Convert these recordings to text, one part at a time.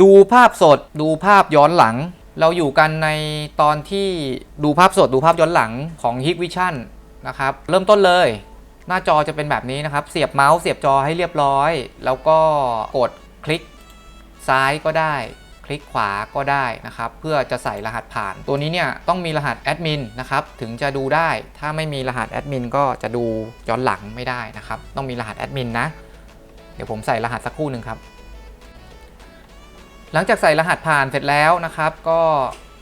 ดูภาพสดดูภาพย้อนหลัง เราอยู่กันในตอนที่ดูภาพสดดูภาพย้อนหลังของ Hikvision นะครับเริ่มต้นเลย หน้าจอจะเป็นแบบนี้นะครับ เสียบเมาส์เสียบจอให้เรียบร้อย แล้วก็กดคลิกซ้ายก็ได้ คลิกขวาก็ได้นะครับ เพื่อจะใส่รหัสผ่าน ตัวนี้เนี่ยต้องมีรหัสแอดมินนะครับถึงจะดูได้ ถ้าไม่มีรหัสแอดมินก็จะดูย้อนหลังไม่ได้นะครับ ต้องมีรหัสแอดมินนะ เดี๋ยวผมใส่รหัสสักครู่หนึ่งครับ หลังจากใส่รหัสผ่านเสร็จแล้วนะครับ ก็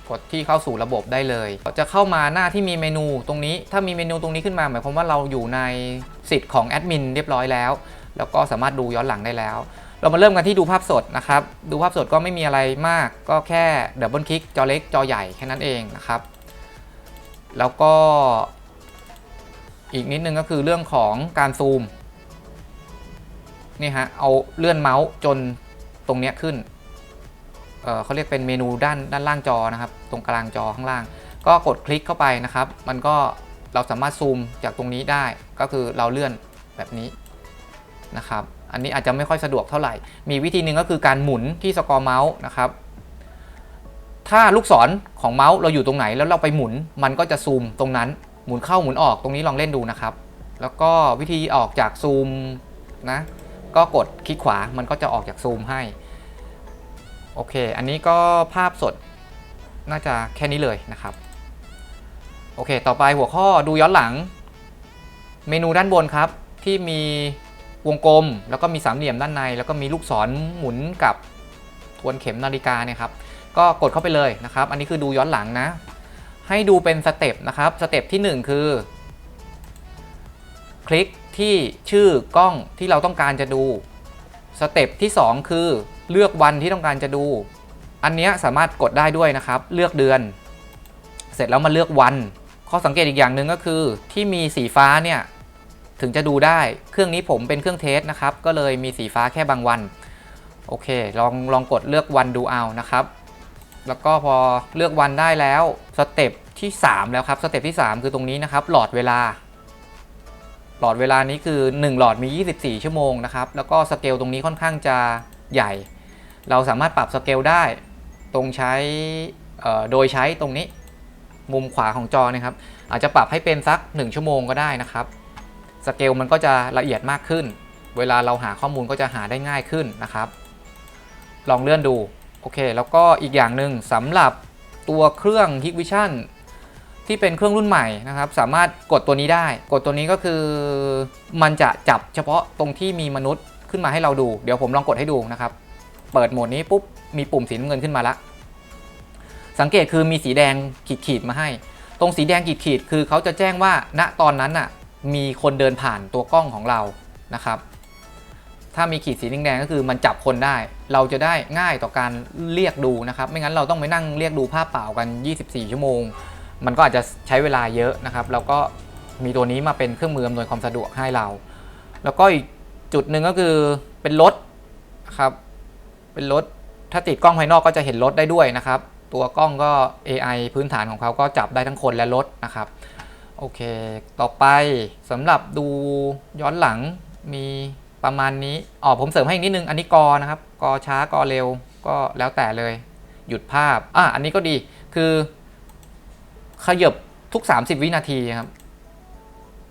กดที่เข้าสู่ระบบได้เลย จะเข้ามาหน้าที่มีเมนูตรงนี้ ถ้ามีเมนูตรงนี้ขึ้นมาหมายความว่าเราอยู่ในสิทธิ์ของแอดมินเรียบร้อยแล้ว แล้วก็สามารถดูย้อนหลังได้แล้ว เรามาเริ่มกันที่ดูภาพสดนะครับ ดูภาพสดก็ไม่มีอะไรมาก ก็แค่ดับเบิลคลิกจอเล็กจอใหญ่แค่นั้นเองนะครับ แล้วก็อีกนิดนึงก็คือเรื่องของการซูมนี่ฮะเอาเลื่อนเมาส์จนตรงเนี้ยขึ้น เขาเรียกเป็นเมนูด้านด้านล่างจอนะครับ ตรงกลางจอข้างล่าง ก็กดคลิกเข้าไปนะครับ มันก็เราสามารถซูมจากตรงนี้ได้ ก็คือเราเลื่อนแบบนี้นะครับ อันนี้อาจจะไม่ค่อยสะดวกเท่าไหร่ มีวิธีหนึ่งก็คือการหมุนที่สกอร์เมาส์นะครับ ถ้าลูกศรของเมาส์เราอยู่ตรงไหนแล้วเราไปหมุน มันก็จะซูมตรงนั้น หมุนเข้าหมุนออกตรงนี้ลองเล่นดูนะครับ แล้วก็วิธีออกจากซูมนะ ก็กดคลิกขวา มันก็จะออกจากซูมให้ โอเค อันนี้ก็ภาพสดน่าจะแค่นี้เลยนะครับ โอเค ต่อไปหัวข้อดูย้อนหลัง เมนูด้านบนครับ ที่มีวงกลม แล้วก็มีสามเหลี่ยมด้านใน แล้วก็มีลูกศรหมุนกับทวนเข็มนาฬิกาเนี่ยครับก็กดเข้าไปเลยนะครับ อันนี้คือดูย้อนหลังนะ ให้ดูเป็นสเต็ปนะครับสเต็ปที่ 1 คือ คลิกที่ชื่อกล้องที่เราต้องการจะดู สเต็ปที่ 2 คือเลือกวันที่ต้องการจะดู อันนี้สามารถกดได้ด้วยนะครับ เลือกเดือน เสร็จแล้วมาเลือกวัน ข้อสังเกตอีกอย่างหนึ่งก็คือ ที่มีสีฟ้าเนี่ยถึงจะดูได้ เครื่องนี้ผมเป็นเครื่องเทสนะครับ ก็เลยมีสีฟ้าแค่บางวัน โอเค ลองลองกดเลือกวันดูเอานะครับ แล้วก็พอเลือกวันได้แล้ว สเต็ปที่ 3 แล้วครับ สเต็ปที่ 3 คือตรงนี้นะครับ หลอดเวลา หลอดเวลานี้คือ 1 หลอดมี 24 ชั่วโมงนะครับ แล้วก็สเกลตรงนี้ค่อนข้างจะใหญ่ เราสามารถปรับสเกลได้ ตรงใช้โดยใช้ตรงนี้มุมขวาของจอนะครับ อาจจะปรับให้เป็นสัก 1 ชั่วโมงก็ได้นะครับ สเกลมันก็จะละเอียดมากขึ้น เวลาเราหาข้อมูลก็จะหาได้ง่ายขึ้นนะครับ ลองเลื่อนดู โอเค แล้วก็อีกอย่างหนึ่งสำหรับตัวเครื่อง Hikvision ที่เป็นเครื่องรุ่นใหม่นะครับ สามารถกดตัวนี้ได้ กดตัวนี้ก็คือมันจะจับเฉพาะตรงที่มีมนุษย์ขึ้นมาให้เราดู เดี๋ยวผมลองกดให้ดูนะครับ เปิดโหมดนี้ปุ๊บมีปุ่มสีน้ำเงินขึ้นมาละ สังเกตคือมีสีแดงขีดๆมาให้ ตรงสีแดงขีดๆคือเขาจะแจ้งว่าณตอนนั้นน่ะมีคนเดินผ่านตัวกล้องของเรานะครับ ถ้ามีขีดสีแดงก็คือมันจับคนได้ เราจะได้ง่ายต่อการเรียกดูนะครับ ไม่งั้นเราต้องไปนั่งเรียกดูภาพเปล่ากัน 24 ชั่วโมง มันก็อาจจะใช้เวลาเยอะนะครับ แล้วก็มีตัวนี้มาเป็นเครื่องมืออำนวยความสะดวกให้เรา แล้วก็อีกจุดหนึ่งก็คือเป็นรถครับเป็นรถถ้าติดกล้องภายนอกก็จะเห็นรถได้ด้วยนะครับ ตัวกล้องก็ AI พื้นฐานของเขาก็จับได้ทั้งคนและรถนะครับโอเค ต่อไปสำหรับดูย้อนหลังมีประมาณนี้อ๋อผมเสริมให้อีกนิดนึงอันนี้กอนะครับกอช้ากอเร็วก็แล้วแต่เลย หยุดภาพอะอันนี้ก็ดีคือ ขยบทุก 30 วินาทีครับ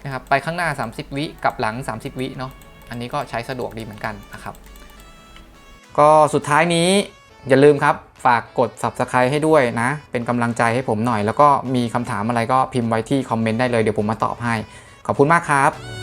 นะครับ ไปข้างหน้า 30 วิกลับหลัง 30 วิเนาะอันนี้ก็ใช้สะดวกดีเหมือนกันนะครับ ก็สุดท้ายนี้อย่าลืมครับ ฝากกด subscribe ให้ด้วยนะ เป็นกำลังใจให้ผมหน่อย แล้วก็มีคำถามอะไรก็พิมพ์ไว้ที่คอมเมนต์ได้เลยเดี๋ยวผมมาตอบให้ ขอบคุณมากครับ